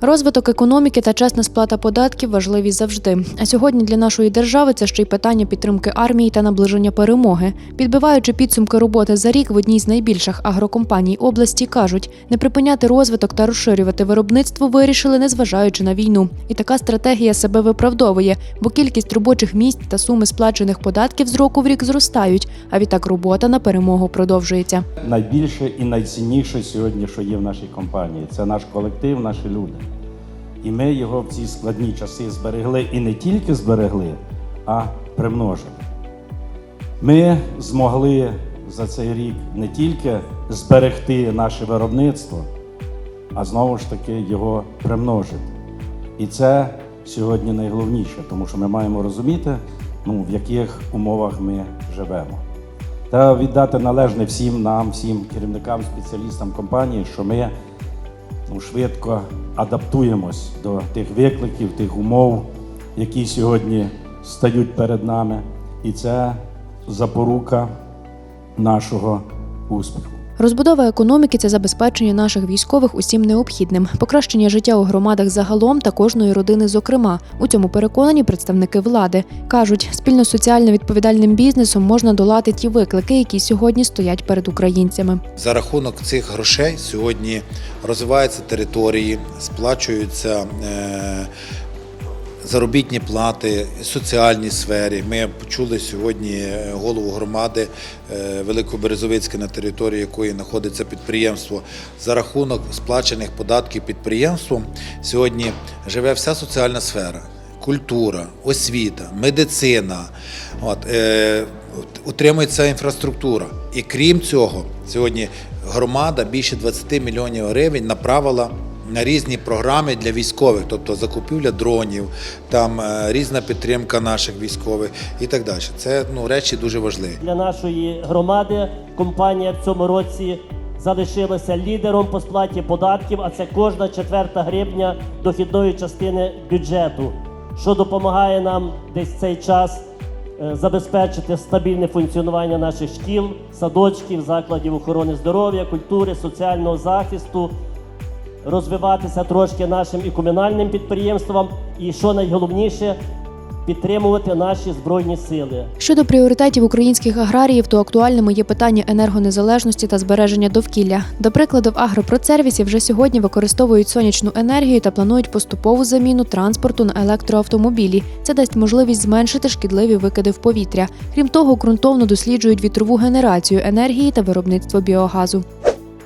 Розвиток економіки та чесна сплата податків важливі завжди. А сьогодні для нашої держави це ще й питання підтримки армії та наближення перемоги. Підбиваючи підсумки роботи за рік в одній з найбільших агрокомпаній області, кажуть, не припиняти розвиток та розширювати виробництво вирішили, незважаючи на війну. І така стратегія себе виправдовує, бо кількість робочих місць та суми сплачених податків з року в рік зростають. А відтак робота на перемогу продовжується. найбільше і найцінніше сьогодні, що є в нашій компанії. Це наш колектив, наші люди. І ми його в ці складні часи зберегли і не тільки зберегли, а примножили. Ми змогли за цей рік не тільки зберегти наше виробництво, а знову ж таки його примножити. І це сьогодні найголовніше, тому що ми маємо розуміти, ну, в яких умовах ми живемо. Треба віддати належне всім нам, всім керівникам, спеціалістам компанії, що ми ну, швидко адаптуємось до тих викликів, тих умов, які сьогодні стають перед нами. І це запорука нашого успіху. Розбудова економіки це забезпечення наших військових усім необхідним, покращення життя у громадах загалом та кожної родини. Зокрема, у цьому переконані представники влади кажуть, спільно з соціально відповідальним бізнесом можна долати ті виклики, які сьогодні стоять перед українцями. За рахунок цих грошей сьогодні розвиваються території, сплачуються е, заробітні плати, соціальні сфері. Ми почули сьогодні е, голову громади е, Великоберезовицьке, на території якої знаходиться підприємство. За рахунок сплачених податків підприємством сьогодні живе вся соціальна сфера. Культура, освіта, медицина, от, е, утримується інфраструктура. І крім цього, сьогодні громада більше 20 мільйонів гривень направила на різні програми для військових, тобто закупівля дронів, там е, різна підтримка наших військових і так далі. Це ну, речі дуже важливі. Для нашої громади компанія в цьому році залишилася лідером по сплаті податків, а це кожна четверта гривня дохідної частини бюджету, що допомагає нам десь цей час е, забезпечити стабільне функціонування наших шкіл, садочків, закладів охорони здоров'я, культури, соціального захисту, розвиватися трошки нашим і комунальним підприємствам, і що найголовніше підтримувати наші збройні сили. Щодо пріоритетів українських аграріїв, то актуальними є питання енергонезалежності та збереження довкілля. До прикладу, в агропродсервісі вже сьогодні використовують сонячну енергію та планують поступову заміну транспорту на електроавтомобілі. Це дасть можливість зменшити шкідливі викиди в повітря. Крім того, ґрунтовно досліджують вітрову генерацію енергії та виробництво біогазу.